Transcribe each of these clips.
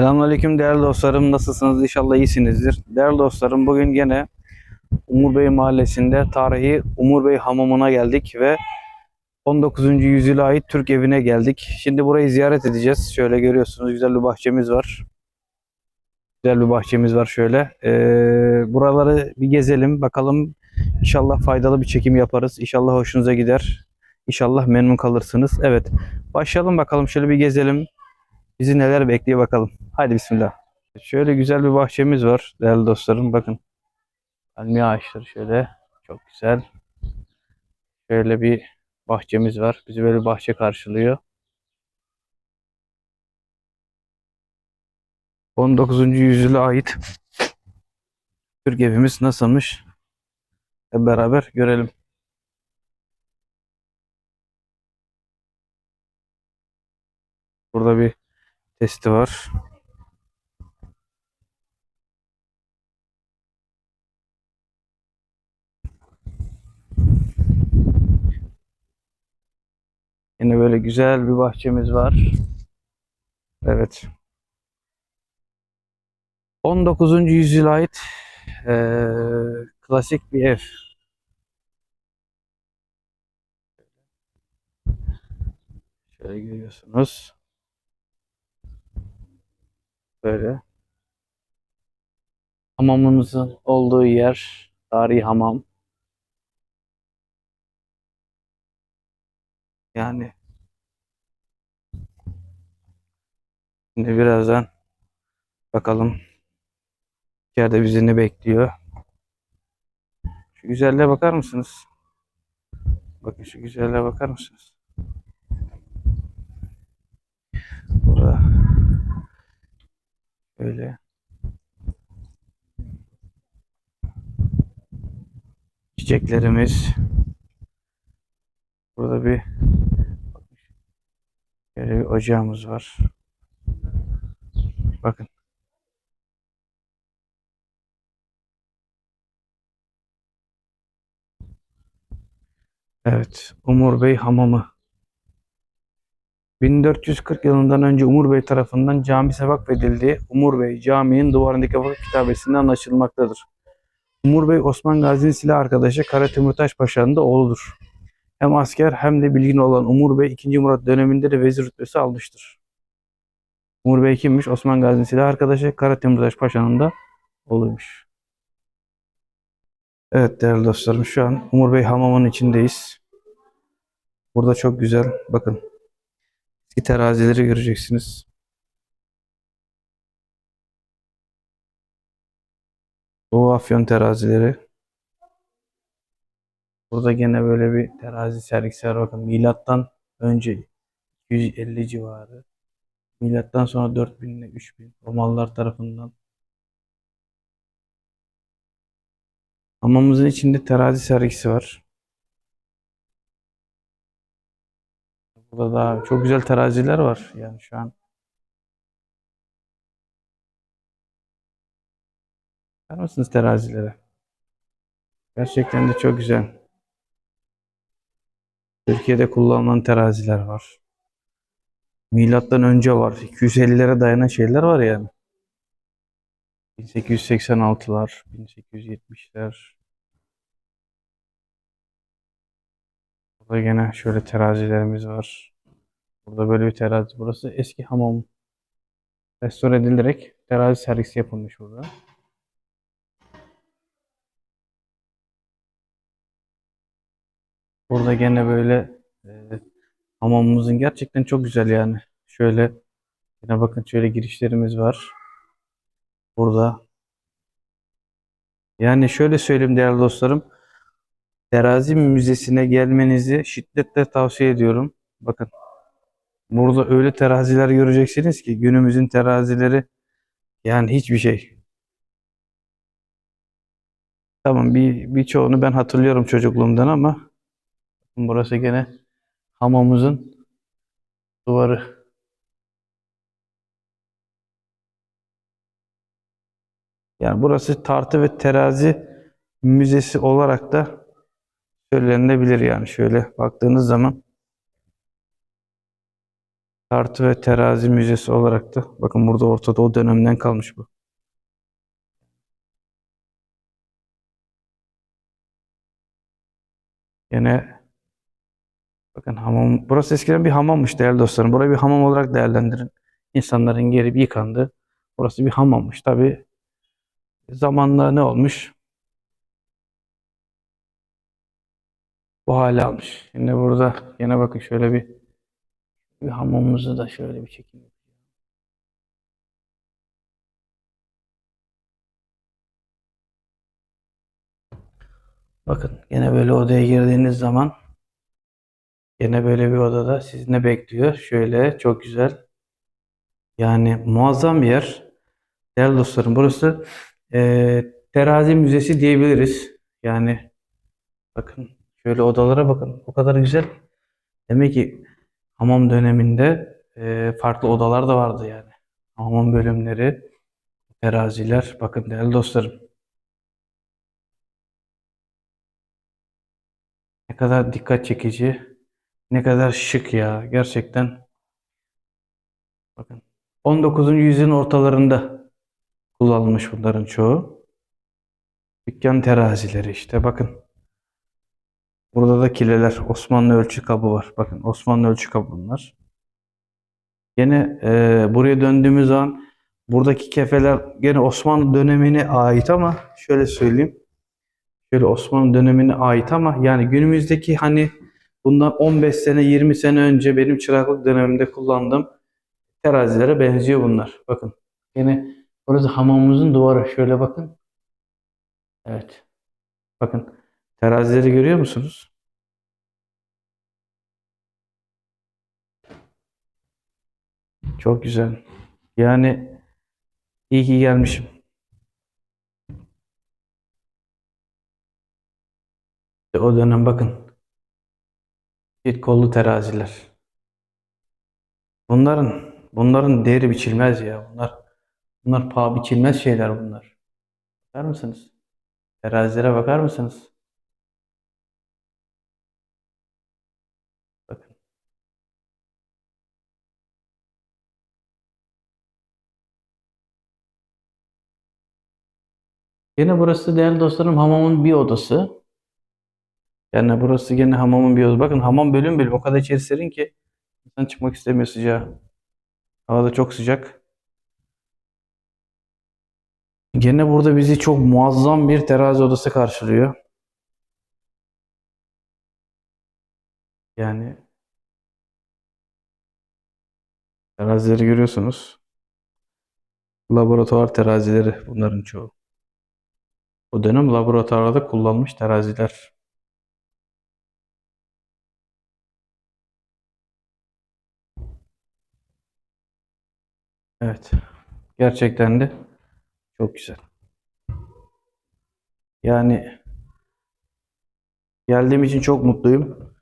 Selamünaleyküm değerli dostlarım. Nasılsınız? İnşallah iyisinizdir. Değerli dostlarım bugün gene Umur Bey Mahallesi'nde tarihi Umur Bey Hamamı'na geldik ve 19. yüzyıla ait Türk evine geldik. Şimdi burayı ziyaret edeceğiz. Şöyle görüyorsunuz güzel bir bahçemiz var. Güzel bir bahçemiz var şöyle. Ee, buraları bir gezelim bakalım. İnşallah faydalı bir çekim yaparız. İnşallah hoşunuza gider. İnşallah memnun kalırsınız. Evet. Başlayalım bakalım şöyle bir gezelim. Bizi neler bekliyor bakalım. Haydi bismillah. Şöyle güzel bir bahçemiz var değerli dostlarım. Bakın. Palmiye ağaçları şöyle. Çok güzel. Şöyle bir bahçemiz var. Bizi böyle bahçe karşılıyor. 19. yüzyıla ait Türk evimiz nasılmış? Hep beraber görelim. Burada bir testi var. Yine böyle güzel bir bahçemiz var. Evet. 19. yüzyıla ait eee, klasik bir ev. Şöyle görüyorsunuz. Böyle. Hamamımızın olduğu yer tarihi hamam. Yani şimdi birazdan bakalım içeride bizi ne bekliyor. Şu güzelliğe bakar mısınız? Bakın şu güzelliğe bakar mısınız? Burada Öyle. Çiçeklerimiz. Burada bir böyle bir ocağımız var. Bakın. Evet, Umur Bey Hamamı. 1440 yılından önce Umur Bey tarafından camisi vakfedildiği Umur Bey Camii'nin duvarındaki vakıf kitabesinden anlaşılmaktadır. Umur Bey Osman Gazi'nin silah arkadaşı Kara Timurtaş Paşa'nın da oğludur. Hem asker hem de bilgin olan Umur Bey 2. Murat döneminde de vezir rütbesi almıştır. Umur Bey kimmiş? Osman Gazi'nin silah arkadaşı Kara Timurtaş Paşa'nın da oğluymuş. Evet değerli dostlarım şu an Umur Bey hamamının içindeyiz. Burada çok güzel bakın Eski terazileri göreceksiniz. Doğu Afyon terazileri. Burada gene böyle bir terazi sergisi var. Bakın milattan önce 250 civarı. Milattan sonra 4000 ile 3000 Romalılar tarafından. Hamamımızın içinde terazi sergisi var. Burada daha çok güzel teraziler var yani şu an. Bakar mısınız terazilere? Gerçekten de çok güzel. Türkiye'de kullanılan teraziler var. Milattan önce var. 250'lere dayanan şeyler var yani. 1886'lar, 1870'ler. Burada gene şöyle terazilerimiz var. Burada böyle bir terazi. Burası eski hamam. Restore edilerek terazi sergisi yapılmış burada. Burada gene böyle e, hamamımızın gerçekten çok güzel yani. Şöyle yine bakın şöyle girişlerimiz var. Burada. Yani şöyle söyleyeyim değerli dostlarım. Terazi Müzesi'ne gelmenizi şiddetle tavsiye ediyorum. Bakın. Burada öyle teraziler göreceksiniz ki günümüzün terazileri yani hiçbir şey. Tamam bir birçoğunu ben hatırlıyorum çocukluğumdan ama burası gene hamamımızın duvarı. Yani burası tartı ve terazi müzesi olarak da söylenebilir yani şöyle baktığınız zaman Tartı ve Terazi Müzesi olarak da bakın burada Orta Doğu döneminden kalmış bu. Yine bakın hamam burası eskiden bir hamammış değerli dostlarım. Burayı bir hamam olarak değerlendirin. İnsanların gelip yıkandı. Burası bir hamammış. Tabii zamanla ne olmuş? Bu hale almış. Şimdi burada yine bakın şöyle bir bir hamamımızı da şöyle bir çekeyim. Bakın yine böyle odaya girdiğiniz zaman yine böyle bir odada sizi ne bekliyor? Şöyle çok güzel. Yani muazzam bir yer. Değerli dostlarım burası eee, terazi müzesi diyebiliriz. Yani bakın şöyle odalara bakın. O kadar güzel. Demek ki hamam döneminde eee, farklı odalar da vardı yani. Hamam bölümleri, teraziler. Bakın değerli dostlarım. Ne kadar dikkat çekici, ne kadar şık ya. Gerçekten bakın 19. yüzyılın ortalarında kullanılmış bunların çoğu. Dükkan terazileri işte bakın. Burada da kileler. Osmanlı ölçü kabı var. Bakın Osmanlı ölçü kabı bunlar. Yine e, buraya döndüğümüz zaman buradaki kefeler gene Osmanlı dönemine ait ama şöyle söyleyeyim. Şöyle Osmanlı dönemine ait ama yani günümüzdeki hani bundan 15 sene 20 sene önce benim çıraklık dönemimde kullandığım terazilere benziyor bunlar. Bakın. Yine burası hamamımızın duvarı. Şöyle bakın. Evet. Bakın. Terazileri görüyor musunuz? Çok güzel. Yani iyi ki gelmişim. O dönem bakın. Bir kollu teraziler. Bunların bunların değeri biçilmez ya. Bunlar bunlar paha biçilmez şeyler bunlar. Bakar mısınız? Terazilere bakar mısınız? Yine burası değerli dostlarım hamamın bir odası. Yani burası gene hamamın bir odası. Bakın hamam bölüm bölüm o kadar içeri serin ki insan çıkmak istemiyor sıcağı. Havada çok sıcak. Gene burada bizi çok muazzam bir terazi odası karşılıyor. Yani terazileri görüyorsunuz. Laboratuvar terazileri bunların çoğu. O dönem laboratuvarda kullanılmış teraziler. Evet. Gerçekten de çok güzel. Yani geldiğim için çok mutluyum.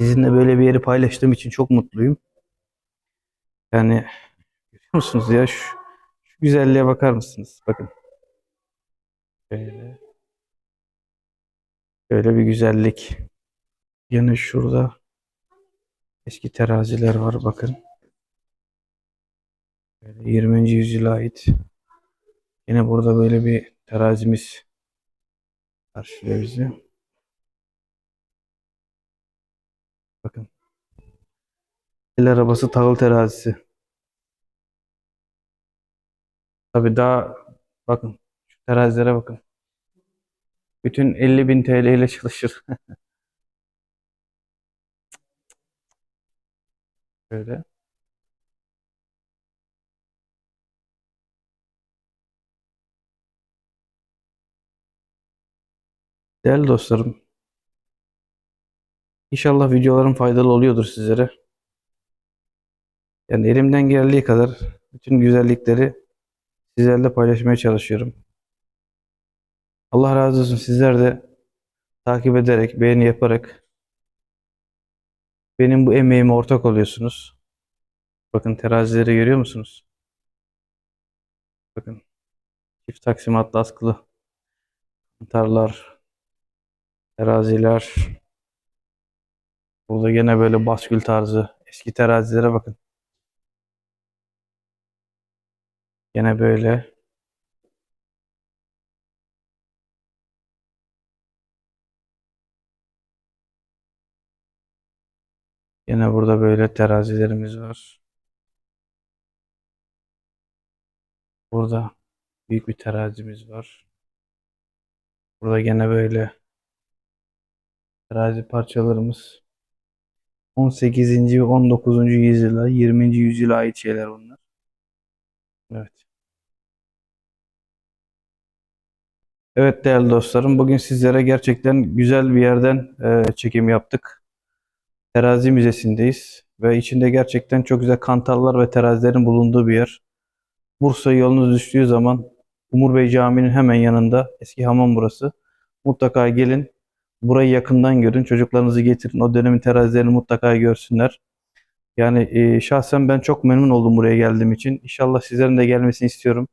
Sizinle böyle bir yeri paylaştığım için çok mutluyum. Yani görüyor musunuz ya şu, şu güzelliğe bakar mısınız? Bakın. Şöyle. Şöyle bir güzellik. Yine şurada eski teraziler var bakın. Böyle 20. yüzyıla ait. Yine burada böyle bir terazimiz karşılıyor bizi. Bakın. El arabası tahıl terazisi. Tabii daha bakın terazilere bakın. Bütün 50.000 TL ile çalışır. Böyle. Değerli dostlarım, inşallah videolarım faydalı oluyordur sizlere. Yani elimden geldiği kadar bütün güzellikleri sizlerle paylaşmaya çalışıyorum. Allah razı olsun sizler de takip ederek, beğeni yaparak benim bu emeğime ortak oluyorsunuz. Bakın terazileri görüyor musunuz? Bakın çift taksimatlı askılı tarlar, teraziler. Burada gene böyle baskül tarzı eski terazilere bakın. Gene böyle Yine burada böyle terazilerimiz var. Burada büyük bir terazimiz var. Burada gene böyle terazi parçalarımız 18. ve 19. yüzyıla, 20. yüzyıla ait şeyler bunlar. Evet. Evet değerli dostlarım, bugün sizlere gerçekten güzel bir yerden e, çekim yaptık. Terazi Müzesi'ndeyiz ve içinde gerçekten çok güzel kantarlar ve terazilerin bulunduğu bir yer. Bursa yolunuz düştüğü zaman Umur Bey Camii'nin hemen yanında eski hamam burası. Mutlaka gelin. Burayı yakından görün. Çocuklarınızı getirin. O dönemin terazilerini mutlaka görsünler. Yani e, şahsen ben çok memnun oldum buraya geldiğim için. İnşallah sizlerin de gelmesini istiyorum.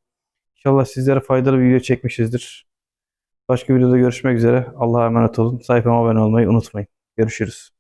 İnşallah sizlere faydalı bir video çekmişizdir. Başka videoda görüşmek üzere. Allah'a emanet olun. Sayfama abone olmayı unutmayın. Görüşürüz.